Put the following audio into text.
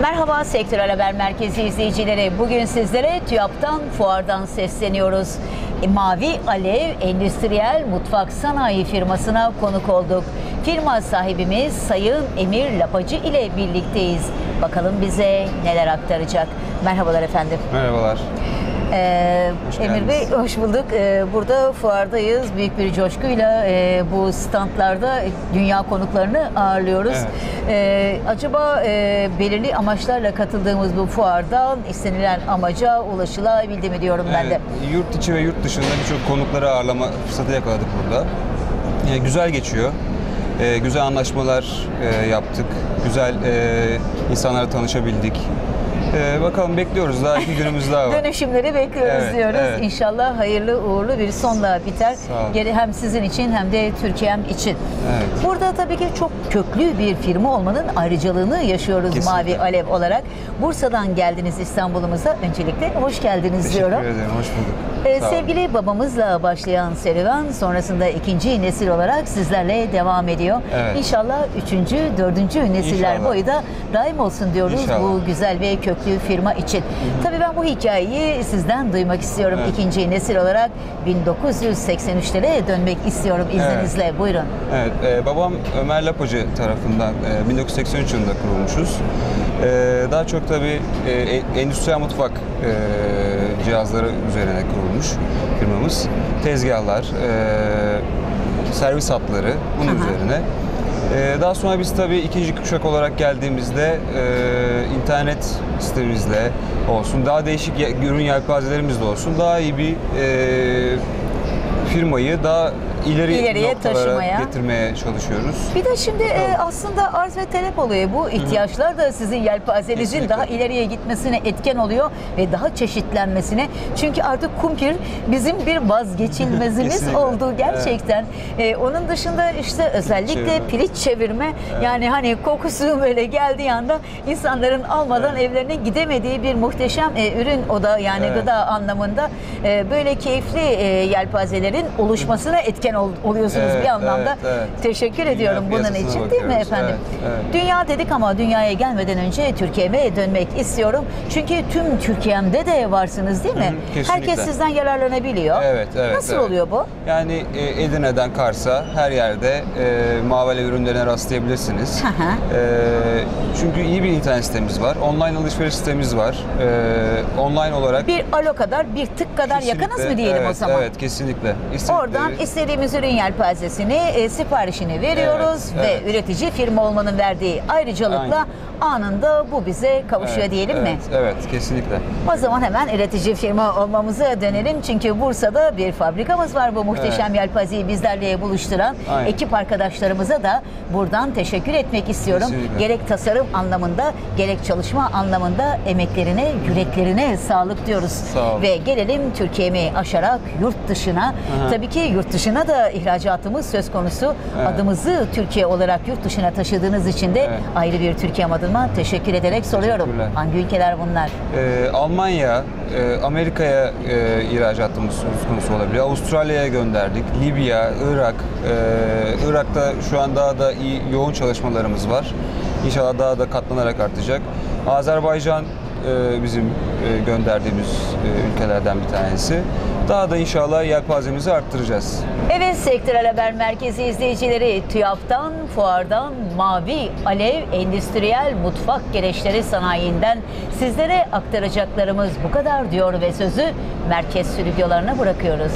Merhaba Sektörel Haber Merkezi izleyicileri. Bugün sizlere TÜYAP'tan, fuardan sesleniyoruz. E, Mavi Alev Endüstriyel Mutfak Sanayi firmasına konuk olduk. Firma sahibimiz Sayın Emir Lapacı ile birlikteyiz. Bakalım bize neler aktaracak. Merhabalar efendim. Merhabalar. Ee, Hoş Emir Bey hoş bulduk. Ee, burada fuardayız. Büyük bir coşkuyla e, bu standlarda dünya konuklarını ağırlıyoruz. Evet. Ee, acaba e, belirli amaçlarla katıldığımız bu fuardan istenilen amaca ulaşılabildi mi diyorum ben de. Evet, yurt içi ve yurt dışında birçok konukları ağırlama fırsatı yakaladık burada. E, güzel geçiyor. E, güzel anlaşmalar e, yaptık. Güzel e, insanlarla tanışabildik. E, bakalım bekliyoruz. Daha iki günümüz daha var. Dönüşümleri bekliyoruz Evet, diyoruz. evet. İnşallah hayırlı uğurlu bir sonla biter. Geri hem sizin için hem de Türkiye'm için. Evet. Burada tabii ki çok köklü bir firma olmanın ayrıcalığını yaşıyoruz Kesinlikle. Mavi Alev olarak. Bursa'dan geldiniz İstanbul'umuza. Öncelikle hoş geldiniz Teşekkür diyorum. ederim. Hoş bulduk. Ee, sevgili babamızla başlayan serüven sonrasında ikinci nesil olarak sizlerle devam ediyor. Evet. İnşallah üçüncü, dördüncü nesiller İnşallah. boyu da daim olsun diyoruz İnşallah. bu güzel ve köklü firma için. Tabii ben bu hikayeyi sizden duymak istiyorum Evet. ikinci nesil olarak 1983'lere dönmek istiyorum izninizle. Buyurun. Evet, e, babam Ömer Lapacı tarafından e, 1983 yılında kurulmuşuz. E, daha çok tabii e, e, endüstriyel mutfak e, cihazları üzerine kurulmuş firmamız. Tezgahlar, e, servis hatları bunun Aha. üzerine. E, daha sonra biz tabii ikinci kuşak olarak geldiğimizde e, internet sitemizle olsun, daha değişik ürün yelpazelerimizle olsun daha iyi bir e, firmayı daha ileri İleriye taşımaya. getirmeye çalışıyoruz. Bir de şimdi e, aslında arz ve talep oluyor. Bu ihtiyaçlar da sizin yelpazenizin Kesinlikle. daha ileriye gitmesine etken oluyor ve daha çeşitlenmesine. Çünkü artık kumpir bizim bir vazgeçilmezimiz Kesinlikle. oldu gerçekten. E, onun dışında işte özellikle çevirme. piliç çevirme yani hani kokusu böyle geldiği anda insanların almadan evlerine gidemediği bir muhteşem e, ürün o da yani Evet. gıda anlamında E, böyle keyifli e, yelpazelerin oluşmasına etken ol- oluyorsunuz Evet, bir anlamda. evet, evet. Teşekkür Dünya ediyorum bunun için değil mi efendim? Evet, evet. Dünya dedik ama dünyaya gelmeden önce Türkiye'me dönmek istiyorum. Çünkü tüm Türkiye'mde de varsınız değil mi? Hı kesinlikle. Herkes sizden yararlanabiliyor. Evet, evet. Nasıl evet. oluyor bu? Yani e, Edirne'den Kars'a her yerde e, Mavele ürünlerine rastlayabilirsiniz. Hı hı. E, çünkü iyi bir internet sitemiz var. Online alışveriş sitemiz var. E, online olarak Bir alo kadar, bir tık kadar Kesinlikle, yakınız mı diyelim evet, o zaman? Evet, kesinlikle. İstedikleri- Oradan istediğimiz ürün yelpazesini, e, siparişini veriyoruz Evet, ve evet. üretici firma olmanın verdiği ayrıcalıkla anında bu bize kavuşuyor Evet, diyelim mi? evet, Evet, kesinlikle. O zaman hemen üretici firma olmamıza dönelim. Çünkü Bursa'da bir fabrikamız var bu muhteşem yelpazeyi bizlerle buluşturan. Aynen. Ekip arkadaşlarımıza da buradan teşekkür etmek istiyorum. Kesinlikle. Gerek tasarım anlamında, gerek çalışma anlamında emeklerine, yüreklerine sağlık diyoruz. Sağ olun. Ve gelelim Türkiye'mi aşarak yurt dışına. Tabii ki yurt dışına da ihracatımız söz konusu. Evet. Adımızı Türkiye olarak yurt dışına taşıdığınız için de Evet. ayrı bir Türkiye adıma teşekkür ederek soruyorum. Hangi ülkeler bunlar? Ee, Almanya, e, Amerika'ya e, ihracatımız söz konusu olabilir. Avustralya'ya gönderdik. Libya, Irak. e, Irak'ta şu an daha da iyi yoğun çalışmalarımız var. İnşallah daha da katlanarak artacak. Azerbaycan e, bizim e, gönderdiğimiz e, ülkelerden bir tanesi. Daha da inşallah yelpazemizi arttıracağız. Evet Sektörel Haber Merkezi izleyicileri TÜYAP'tan, Fuar'dan, Mavi Alev Endüstriyel Mutfak Gereçleri Sanayi'nden sizlere aktaracaklarımız bu kadar diyor ve sözü merkez stüdyolarına bırakıyoruz.